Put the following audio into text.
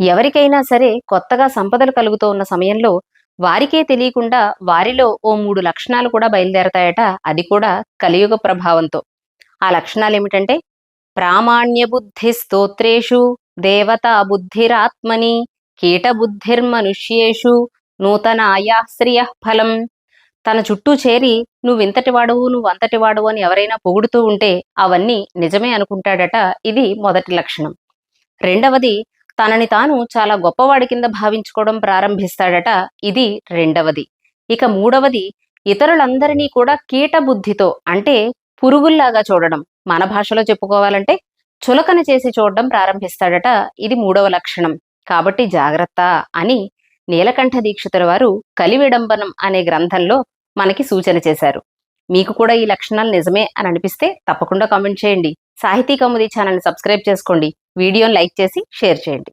ఎవరికైనా సరే కొత్తగా సంపదలు కలుగుతూ ఉన్న సమయంలో వారికే తెలియకుండా వారిలో ఓ మూడు లక్షణాలు కూడా బయలుదేరతాయట. అది కూడా కలియుగ ప్రభావంతో. ఆ లక్షణాలు ఏమిటంటే ప్రామాణ్య బుద్ధి స్తోత్రేషు దేవతా బుద్ధిరాత్మని కీట బుద్ధిర్మనుష్యేషు నూతన ఆయాశ్రియ ఫలం. తన చుట్టూ చేరి నువ్వింతటి వాడువు నువ్వు అంతటి వాడువు అని ఎవరైనా పొగుడుతూ ఉంటే అవన్నీ నిజమే అనుకుంటాడట. ఇది మొదటి లక్షణం. రెండవది తనని తాను చాలా గొప్పవాడి కింద భావించుకోవడం ప్రారంభిస్తాడట. ఇది రెండవది. ఇక మూడవది ఇతరులందరినీ కూడా కీట బుద్ధితో అంటే పురుగుల్లాగా చూడడం. మన భాషలో చెప్పుకోవాలంటే చులకన చేసి చూడడం ప్రారంభిస్తాడట. ఇది మూడవ లక్షణం. కాబట్టి జాగ్రత్త అని నీలకంఠ దీక్షితుల వారు కలివిడంబనం అనే గ్రంథంలో మనకి సూచన చేశారు. మీకు కూడా ఈ లక్షణాలు నిజమే అని అనిపిస్తే తప్పకుండా కామెంట్ చేయండి. సాహితీ కౌముది ఛానల్ని సబ్స్క్రైబ్ చేసుకోండి. వీడియోని లైక్ చేసి షేర్ చేయండి.